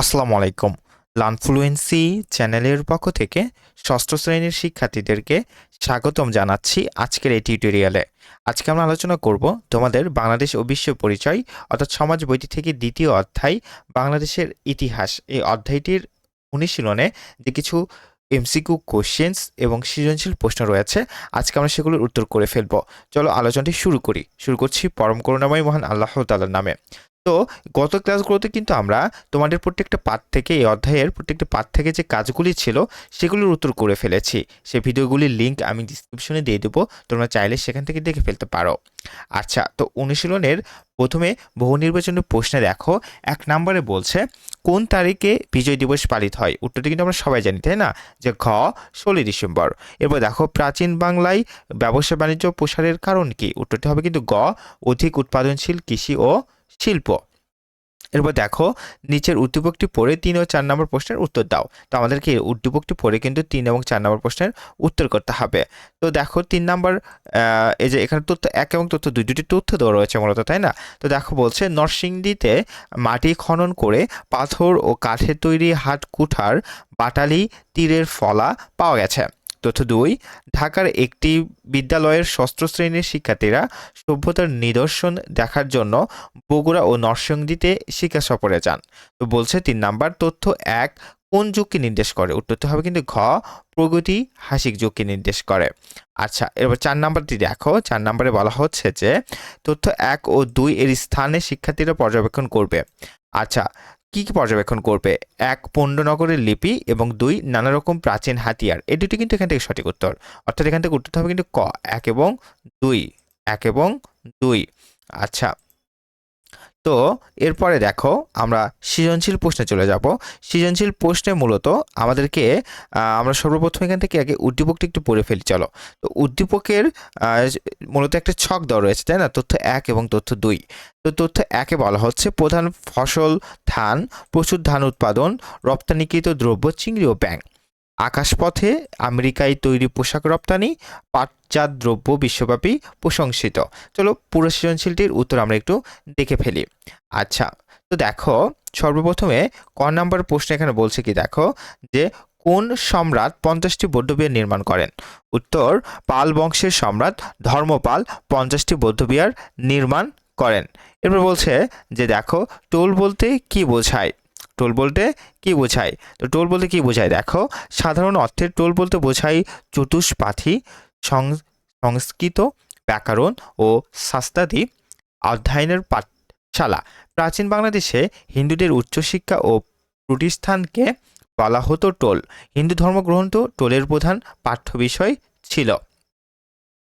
আসসালামু আলাইকুম। লানফ্লুয়েন্সি চ্যানেলের পক্ষ থেকে ষষ্ঠ শ্রেণির শিক্ষার্থীদেরকে স্বাগতম জানাচ্ছি আজকের এই টিউটোরিয়ালে। আজকে আমরা আলোচনা করব তোমাদের বাংলাদেশ ও বিশ্ব পরিচয় অর্থাৎ সমাজ বইটি থেকে দ্বিতীয় অধ্যায়, বাংলাদেশের ইতিহাস। এই অধ্যায়টির অনুশীলনে যে কিছু এমসিকিউ কোশ্চেন্স এবং সৃজনশীল প্রশ্ন রয়েছে, আজকে আমরা সেগুলোর উত্তর করে ফেলব। চলো আলোচনাটি শুরু করি। শুরু করছি পরম করুণাময় মহান আল্লাহ তাআলার নামে। তো গত ক্লাসগুলোতে কিন্তু আমরা তোমাদের প্রত্যেকটা পাঠ থেকে, এই অধ্যায়ের প্রত্যেকটা পাঠ থেকে যে কাজগুলি ছিল, সেগুলির উত্তর করে ফেলেছি। সে ভিডিওগুলির লিঙ্ক আমি ডিসক্রিপশনে দিয়ে দেবো, তোমরা চাইলে সেখান থেকে দেখে ফেলতে পারো। আচ্ছা তো অনুশীলনের প্রথমে বহু নির্বাচনের প্রশ্নে দেখো, এক নম্বরে বলছে, কোন তারিখে বিজয় দিবস পালিত হয়? উত্তরটি কিন্তু আমরা সবাই জানি, তাই না? যে ঘ, ষোলোই ডিসেম্বর। এরপর দেখো, প্রাচীন বাংলায় ব্যবসা বাণিজ্য প্রসারের কারণ কি? উত্তরটি হবে কিন্তু গ, অধিক উৎপাদনশীল কৃষি ও শিল্প। এরপর দেখো, নিচের উদ্দীপকটি পড়ে তিন ও চার নম্বর প্রশ্নের উত্তর দাও। তো আমাদেরকে উদ্দীপকটি পড়ে কিন্তু তিন এবং চার নম্বর প্রশ্নের উত্তর করতে হবে। তো দেখো, তিন নম্বর এই যে এখানে তথ্য এক এবং তথ্য দুই দুটি তথ্য দেওয়া রয়েছে মূলত, তাই না? তো দেখো বলছে, নরসিংদীতে মাটি খনন করে পাথর ও কাঠের তৈরি হাট কুঠার বাটালি তীরের ফলা পাওয়া গেছে। তথ্য দুই, ঢাকার একটি বিদ্যালয়ের ষষ্ঠ শ্রেণির শিক্ষার্থীরা সভ্যতার নিদর্শন দেখার জন্য বগুড়া ও নরসিংদীতে শিক্ষা সফরে যান। তো বলছে তিন নাম্বার, তথ্য এক, কোন যুগকে নির্দেশ করে? উত্তরটি হবে কিন্তু ঘ, প্রগতি, হাসিক যুগকে নির্দেশ করে। আচ্ছা এবার চার নাম্বারটি দেখো। চার নাম্বারে বলা হচ্ছে যে, তথ্য এক ও দুই এর স্থানে শিক্ষার্থীরা পর্যবেক্ষণ করবে। আচ্ছা কি কী পর্যবেক্ষণ করবে? এক পণ্ডনগরের লিপি এবং দুই নানা রকম প্রাচীন হাতিয়ার। এই দুটি কিন্তু এখান থেকে সঠিক উত্তর। অর্থাৎ এখান থেকে উত্তর হবে কিন্তু ক। এক এবং দুই। এক এবং দুই। আচ্ছা তো এরপরে দেখো, আমরা সৃজনশীল প্রশ্নে চলে যাব। সৃজনশীল প্রশ্নে মূলত আমাদেরকে আমরা সর্বপ্রথম এখান থেকে আগে উদ্দীপকটি একটু পড়ে ফেলি, চলো। তো উদ্দীপকের মূলত একটা ছক দেওয়া রয়েছে, তাই না? তথ্য এক এবং তথ্য দুই। তো তথ্য একে বলা হচ্ছে প্রধান ফসল, ধান, প্রচুর ধান উৎপাদন, রপ্তানিকৃত দ্রব্য, চিংড়ি ও ব্যাং আকাশপথে আমেরিকায় তৈরি পোশাক রপ্তানি, পাটজাত দ্রব্য বিশ্বব্যাপী প্রশংসিত। চলো পুরো সৃজনশীলটির উত্তর আমরা একটু দেখে ফেলি। আচ্ছা তো দেখো, সর্বপ্রথমে ক নাম্বার প্রশ্ন এখানে বলছে কি দেখো, যে কোন সম্রাট পঞ্চাশটি বৌদ্ধবিহার নির্মাণ করেন? উত্তর, পাল বংশের সম্রাট ধর্মপাল পঞ্চাশটি বৌদ্ধবিহার নির্মাণ করেন। এরপর বলছে যে দেখো, টোল বলতে কি বোঝায়? টোল বলতে কি বোঝায়? তো টোল বলতে কি বোঝায়? দেখো, সাধারণ অর্থের টোল বলতে বোঝায় চতুষ্পাঠী সংস্কৃত ব্যাকরণ ও শাস্ত্রাদি অধ্যয়নের পাঠশালা। প্রাচীন বাংলাদেশে হিন্দুদের উচ্চশিক্ষা ও প্রতিষ্ঠানকে বলা হতো টোল। হিন্দু ধর্মগ্রন্থ টোলের প্রধান পাঠ্য বিষয় ছিল।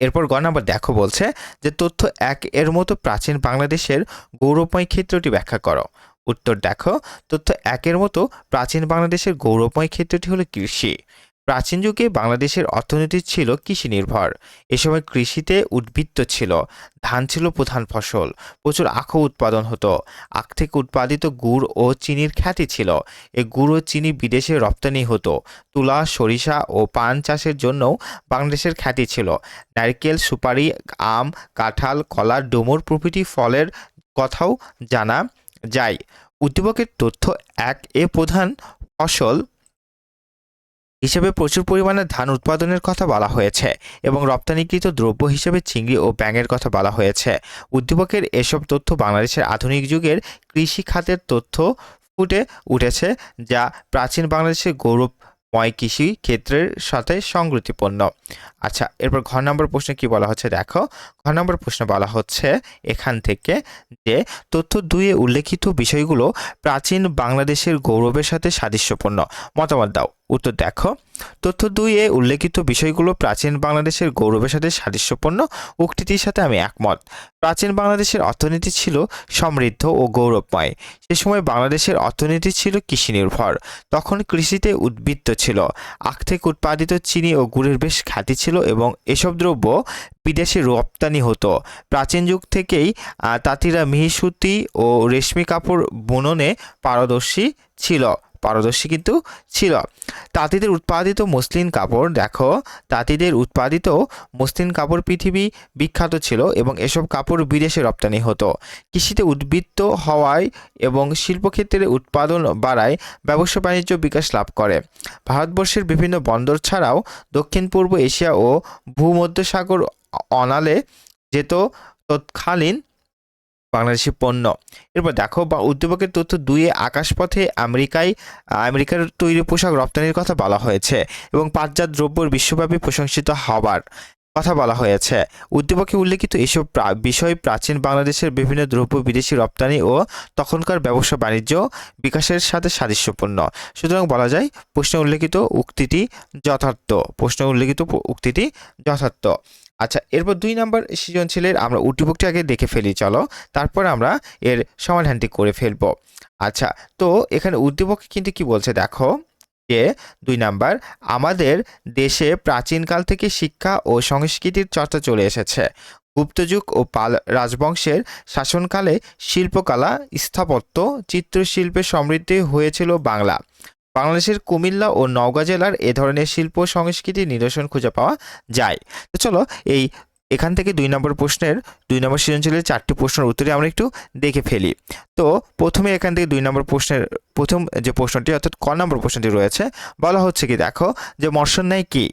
এরপর গ নাম্বার দেখো বলছে যে, তথ্য এক এর মতো প্রাচীন বাংলাদেশের গৌরবময় ক্ষেত্রটি ব্যাখ্যা করো। উত্তর দেখো, তথ্য একের মতো, প্রাচীন বাংলাদেশের গৌরবময় ক্ষেত্রটি হলো কৃষি। প্রাচীন যুগে বাংলাদেশের অর্থনীতি ছিল কৃষি নির্ভর এ সময় কৃষিতে উদ্বৃত্ত ছিল। ধান ছিল প্রধান ফসল। প্রচুর আখও উৎপাদন হতো। আখ থেকে উৎপাদিত গুড় ও চিনির খ্যাতি ছিল। এ গুড় ও চিনি বিদেশে রপ্তানি হতো। তুলা, সরিষা ও পান চাষের জন্যও বাংলাদেশের খ্যাতি ছিল। নারকেল, সুপারি, আম, কাঁঠাল, কলা, ডুমুর প্রভৃতি ফলের কথাও জানা যায় উদ্দীপকের তথ্য এক, এ প্রধান ফসল হিসেবে প্রচুর পরিমাণে ধান উৎপাদনের কথা বলা হয়েছে এবং রপ্তানিকৃত দ্রব্য হিসেবে চিংড়ি ও ব্যাঙের কথা বলা হয়েছে। উদ্দীপকের এসব তথ্য বাংলাদেশের আধুনিক যুগের কৃষি খাতের তথ্য ফুটে উঠেছে যা প্রাচীন বাংলাদেশের গৌরবময় কৃষি ক্ষেত্রের সাথে সংগতিপূর্ণ। আচ্ছা এরপর ঘ নম্বর প্রশ্নে কি বলা হচ্ছে? দেখো, ঘ নম্বর প্রশ্ন বলা হচ্ছে এখান থেকে যে তথ্য দুইয়ে উল্লেখিত বিষয়গুলো প্রাচীন বাংলাদেশের গৌরবের সাথে সাদৃশ্যপূর্ণ। মতামত দাও। উত্তর দেখো। তথ্য দুই এ উল্লেখিত বিষয়গুলো প্রাচীন বাংলাদেশের গৌরবের সাথে সাদৃশ্যপূর্ণ। উক্তিটির সাথে আমি একমত। প্রাচীন বাংলাদেশের অর্থনীতি ছিল সমৃদ্ধ ও গৌরবময়। সে সময় বাংলাদেশের অর্থনীতি ছিল কৃষি নির্ভর তখন কৃষিতে উদ্বৃত্ত ছিল। আখ থেকে উৎপাদিত চিনি ও গুড়ের বেশ খ্যাতি ছিল এবং এসব দ্রব্য বিদেশে রপ্তানি হতো। প্রাচীন যুগ থেকেই তাঁতিরা মিহিসুতি ও রেশমি কাপড় বুননে পারদর্শী ছিল। পারদর্শী কিন্তু ছিল। তাঁতিদের উৎপাদিত মসলিন কাপড়, দেখো, তাঁতিদের উৎপাদিত মসলিন কাপড় পৃথিবী বিখ্যাত ছিল এবং এসব কাপড় বিদেশে রপ্তানি হতো। কৃষিতে উদ্বৃত্ত হওয়ায় এবং শিল্পক্ষেত্রে উৎপাদন বাড়ায় ব্যবসা বাণিজ্য বিকাশ লাভ করে। ভারতবর্ষের বিভিন্ন বন্দর ছাড়াও দক্ষিণ, পূর্ব এশিয়া ও ভূমধ্যসাগর অনালে যেত তৎকালীন বাংলাদেশি পণ্য। এরপর দেখো, বা উদ্যোগের তথ্য দুইয়ে আকাশপথে আমেরিকায় আমেরিকার তৈরি পোশাক রপ্তানির কথা বলা হয়েছে এবং পাটজাত দ্রব্যর বিশ্বব্যাপী প্রশংসিত হবার কথা বলা হয়েছে। উদ্দীপকে উল্লেখিত এসব বিষয় প্রাচীন বাংলাদেশের বিভিন্ন দ্রব্য বিদেশি রপ্তানি ও তখনকার ব্যবসা বাণিজ্য বিকাশের সাথে সাদৃশ্যপূর্ণ। সুতরাং বলা যায়, প্রশ্নে উল্লেখিত উক্তিটি যথার্থ, প্রশ্নে উল্লেখিত উক্তিটি যথার্থ। আচ্ছা এরপর দুই নম্বর সৃজনশীলের আমরা উদ্দীপকটি আগে দেখে ফেলি, চলো। তারপর আমরা এর সমাধানটি করে ফেলব। আচ্ছা তো এখানে উদ্দীপক কিন্তু কি বলছে দেখো? যে দুই নাম্বার, আমাদের দেশে প্রাচীনকাল থেকে শিক্ষা ও সংস্কৃতির চর্চা চলে এসেছে। গুপ্তযুগ ও পাল রাজবংশের শাসনকালে শিল্পকলা, স্থাপত্য, চিত্রশিল্পে সমৃদ্ধি হয়েছিল বাংলা। বাংলাদেশের কুমিল্লা ও নওগাঁ জেলার এ ধরনের শিল্প সংস্কৃতি নিদর্শন খুঁজে পাওয়া যায়। তো চলো এই এখান থেকে দুই নম্বর প্রশ্নের, দুই নম্বর সৃজনশীলের চারটি প্রশ্নের উত্তরে আমরা একটু দেখে ফেলি। তো প্রথমে এখান থেকে দুই নম্বর প্রশ্নের, প্রথম যে প্রশ্নটি, অর্থাৎ ক নম্বর প্রশ্নটি রয়েছে, বলা হচ্ছে কি, দেখো, যে মর্ষন্যায় কি?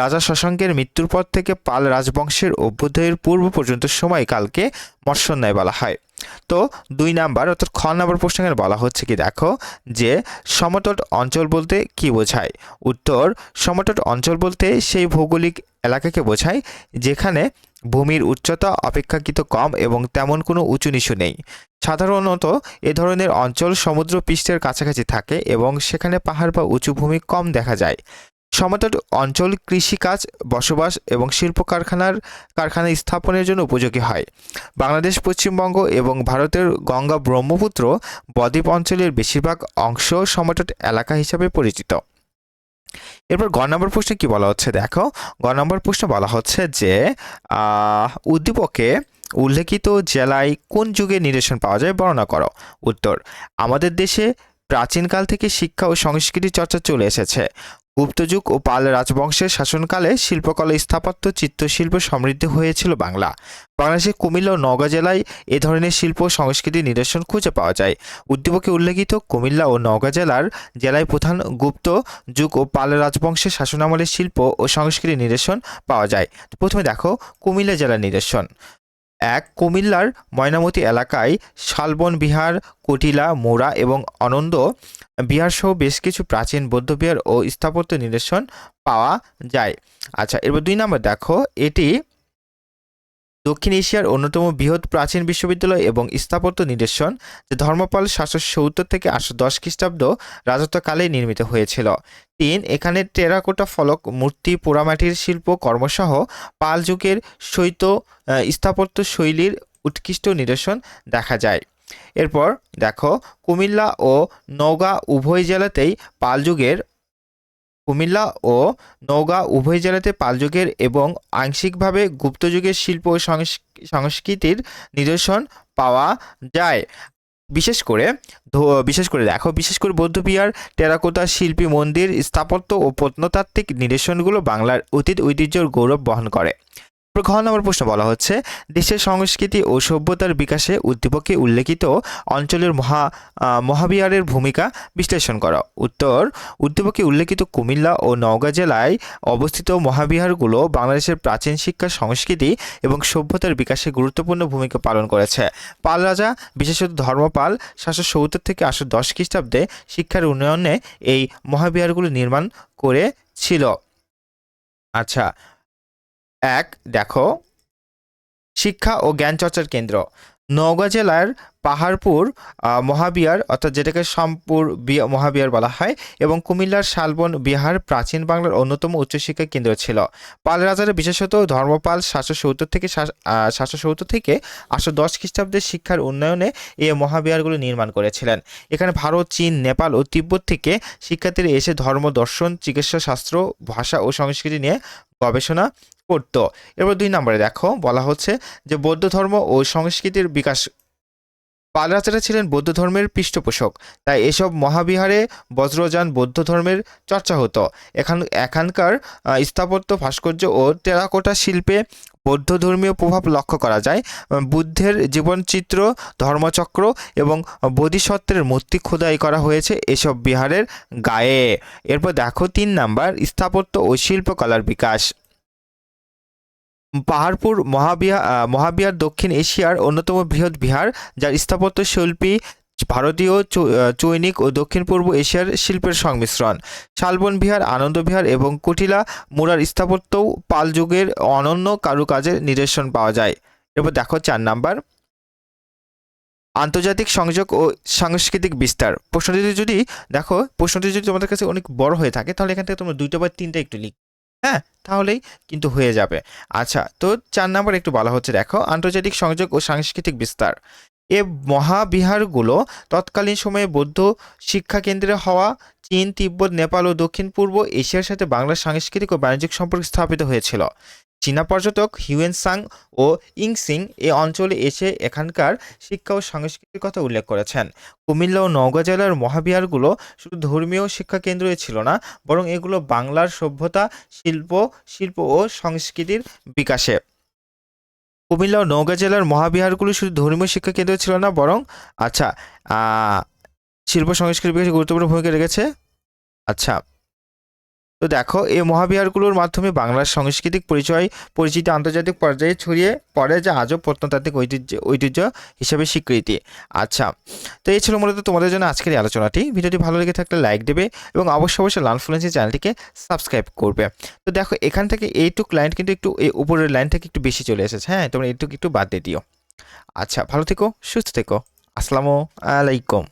রাজা শশাঙ্কের মৃত্যুর পর থেকে পাল রাজবংশের অভ্যুদয়ের পূর্ব পর্যন্ত সময়কালকে মর্ষন্যায় বলা হয়। তো দুই নাম্বার, অর্থাৎ খ নম্বর প্রশ্ন এখানে বলা হচ্ছে কি, দেখো, যে সমতট অঞ্চল বলতে কি বোঝায়? উত্তর, সমতট অঞ্চল বলতে সেই ভৌগোলিক এলাকাকে বোঝায় যেখানে ভূমির উচ্চতা অপেক্ষাকৃত কম এবং তেমন কোনো উঁচু নিচু নেই। সাধারণত এ ধরনের অঞ্চল সমুদ্র পৃষ্ঠের কাছাকাছি থাকে এবং সেখানে পাহাড় বা উঁচু ভূমি কম দেখা যায়। সমতট অঞ্চল কৃষিকাজ, বসবাস এবং শিল্প কারখানার কারখানা স্থাপনের জন্য উপযোগী হয়। বাংলাদেশ, পশ্চিমবঙ্গ এবং ভারতের গঙ্গা ব্রহ্মপুত্র বদ্বীপ অঞ্চলের বেশিরভাগ অংশ সমতট এলাকা হিসাবে পরিচিত। এরপর গ নম্বর প্রশ্নে কি বলা হচ্ছে? দেখো গ নম্বর প্রশ্নে বলা হচ্ছে যে উদ্দীপকে উল্লেখিত জেলায় কোন যুগে নিদর্শন পাওয়া যায় বর্ণনা করো। উত্তর, আমাদের দেশে প্রাচীনকাল থেকে শিক্ষা ও সংস্কৃতি চর্চা চলে এসেছে। গুপ্তযুগ ও পাল রাজবংশের শাসনকালে শিল্পকলা স্থাপত্য, চিত্রশিল্প সমৃদ্ধ হয়েছিল বাংলা। বাংলাদেশের কুমিল্লা ও নওগাঁ জেলায় এ ধরনের শিল্প ও সংস্কৃতির নিদর্শন খুঁজে পাওয়া যায়। উদ্দীপকে উল্লেখিত কুমিল্লা ও নওগাঁ জেলার জেলায় প্রধান গুপ্ত যুগ ও পাল রাজবংশের শাসনামলের শিল্প ও সংস্কৃতির নিদর্শন পাওয়া যায়। প্রথমে দেখো কুমিল্লা জেলার নিদর্শন। এক কুমিল্লার ময়নামতি এলাকায় শালবন বিহার, কুটিলা, মোড়া এবং আনন্দ বিহারসহ বেশ কিছু প্রাচীন বৌদ্ধবিহার ও স্থাপত্য নিদর্শন পাওয়া যায়। আচ্ছা এরপর দুই নম্বর দেখো, এটি দক্ষিণ এশিয়ার অন্যতম বৃহৎ প্রাচীন বিশ্ববিদ্যালয় এবং স্থাপত্য নিদর্শন, যে ধর্মপাল সাতশো সত্তর থেকে আটশো দশ খ্রিস্টাব্দ রাজত্বকালে নির্মিত হয়েছিল। তিন, এখানে টেরাকোটা ফলক, মূর্তি, পোড়ামাটির শিল্প, কর্মসহ পাল যুগের শৈত স্থাপত্য শৈলীর উৎকৃষ্ট নিদর্শন দেখা যায়। এরপর দেখো, কুমিল্লা ও নওগাঁ উভয় জেলাতেই পাল যুগের কুমিল্লা ও নওগাঁ উভয় জেলাতে পালযুগের এবং আংশিকভাবে গুপ্তযুগের শিল্প সংস্কৃতির নিদর্শন পাওয়া যায়। বিশেষ করে বিশেষ করে দেখো, বিশেষ করে বৌদ্ধবিহার, টেরাকোতা, শিল্পী, মন্দির, স্থাপত্য ও প্রত্নতাত্ত্বিক নিদর্শনগুলো বাংলার অতীত ঐতিহ্যের গৌরব বহন করে। ঘ নম্বর প্রশ্ন বলা হচ্ছে, দেশের সংস্কৃতি ও সভ্যতার বিকাশে উদ্দীপকে উল্লেখিত অঞ্চলের মহা মহাবিহারের ভূমিকা বিশ্লেষণ করা। উত্তর, উদ্দীপকে উল্লেখিত কুমিল্লা ও নওগাঁ জেলায় অবস্থিত মহাবিহারগুলো বাংলাদেশের প্রাচীন শিক্ষা, সংস্কৃতি এবং সভ্যতার বিকাশে গুরুত্বপূর্ণ ভূমিকা পালন করেছে। পাল রাজা বিশেষত ধর্মপাল, সাতশো সত্তর থেকে আটশো দশ খ্রিস্টাব্দে শিক্ষার উন্নয়নে এই মহাবিহারগুলো নির্মাণ করেছিল আচ্ছা এক, দেখো, শিক্ষা ও জ্ঞান চর্চার কেন্দ্র। নওগাঁ জেলার পাহাড়পুর মহাবিহার, অর্থাৎ যেটাকে সম্পুর মহাবিহার বলা হয়, এবং কুমিল্লার শালবন বিহার প্রাচীন বাংলার অন্যতম উচ্চশিক্ষা কেন্দ্র ছিল। পাল রাজারা বিশেষত ধর্মপাল সাতশো সত্তর থেকে সাতশো সত্তর থেকে আটশো দশ খ্রিস্টাব্দের শিক্ষার উন্নয়নে এই মহাবিহারগুলো নির্মাণ করেছিলেন। এখানে ভারত, চীন, নেপাল ও তিব্বত থেকে শিক্ষার্থীরা এসে ধর্ম, দর্শন চিকিৎসা শাস্ত্র ভাষা ও সংস্কৃতি নিয়ে গবেষণা করতো। এরপর দুই নম্বরে দেখো, বলা হচ্ছে যে বৌদ্ধ ধর্ম ও সংস্কৃতির বিকাশ। পাল রাজারা ছিলেন বৌদ্ধ ধর্মের পৃষ্ঠপোষক, তাই এসব মহাবিহারে বজ্রযান বৌদ্ধ ধর্মের চর্চা হতো। এখান, এখানকার স্থাপত্য, ভাস্কর্য ও টেরাকোটা শিল্পে বৌদ্ধ ধর্মীয় প্রভাব লক্ষ্য করা যায়। বুদ্ধের জীবনচিত্র, ধর্মচক্র এবং বোধিসত্ত্বের মূর্তি খোদাই করা হয়েছে এসব বিহারের গায়ে। এরপর দেখো তিন নাম্বার, স্থাপত্য ও শিল্পকলার বিকাশ। পাহাড়পুর মহাবিহার মহাবিহার দক্ষিণ এশিয়ার অন্যতম বৃহৎ বিহার, যার স্থাপত্য শিল্পী ভারতীয় চৈনিক ও দক্ষিণ পূর্ব এশিয়ার শিল্পের সংমিশ্রণ। শালবন বিহার, আনন্দ বিহার এবং কুটিলা মুরার স্থাপত্যও পাল যুগের অনন্য কারুকাজের নিদর্শন পাওয়া যায়। এরপর দেখো চার নাম্বার। আন্তর্জাতিক সংযোগ ও সাংস্কৃতিক বিস্তার। প্রশ্নটি যদি, দেখো, প্রশ্নটি যদি তোমাদের কাছে অনেক বড় হয়ে থাকে, তাহলে এখান থেকে তোমরা দুইটা বা তিনটা একটু লিখ হ্যাঁ তাহলেই কিন্তু হয়ে যাবে। আচ্ছা তো চার নাম্বার একটু বলা হচ্ছে, দেখো, আন্তর্জাতিক সংযোগ ও সাংস্কৃতিক বিস্তার। এ মহাবিহারগুলো তৎকালীন সময়ে বৌদ্ধ শিক্ষা কেন্দ্রে হওয়া চীন, তিব্বত, নেপাল ও দক্ষিণ পূর্ব এশিয়ার সাথে বাংলার সাংস্কৃতিক ও বাণিজ্যিক সম্পর্ক স্থাপিত হয়েছিল। চীনা পর্যটক হিউয়েন সাং ও ইংসিং এ অঞ্চলে এসে এখানকার শিক্ষা ও সংস্কৃতির কথা উল্লেখ করেছেন। কুমিল্লা ও নওগাঁ জেলার মহাবিহারগুলো শুধু ধর্মীয় শিক্ষা কেন্দ্রই ছিল না, বরং এগুলো বাংলার সভ্যতা, শিল্প শিল্প ও সংস্কৃতির বিকাশে। কুমিল্লা ও নওগাঁ জেলার মহাবিহারগুলো শুধু ধর্মীয় শিক্ষা কেন্দ্র ছিল না, বরং আচ্ছা শিল্প, সংস্কৃতির বিকাশে গুরুত্বপূর্ণ ভূমিকা রেখেছে। আচ্ছা তো দেখো, এই মহাবিহারগুলোর মাধ্যমে বাংলার সাংস্কৃতিক পরিচয়, পরিচিতি আন্তর্জাতিক পর্যায়ে ছড়িয়ে পড়ে যা আজও প্রত্নতাত্ত্বিক ঐতিহ্য ঐতিহ্য হিসেবে স্বীকৃতি। আচ্ছা তো এই ছিল মূলত তোমাদের জন্য আজকের এই আলোচনাটি। ভিডিওটি ভালো লেগে থাকলে লাইক দেবে এবং অবশ্যই অবশ্যই লানফ্লুয়েন্সি চ্যানেলটিকে সাবস্ক্রাইব করবে। তো দেখো, এখান থেকে এইটুক লাইন কিন্তু একটু, এই উপরের লাইন থেকে একটু বেশি চলে এসেছে। হ্যাঁ তোমরা এইটুকু একটু বাদ দিয়ে দিও। আচ্ছা ভালো থেকো, সুস্থ থেকো। আসসালামু আলাইকুম।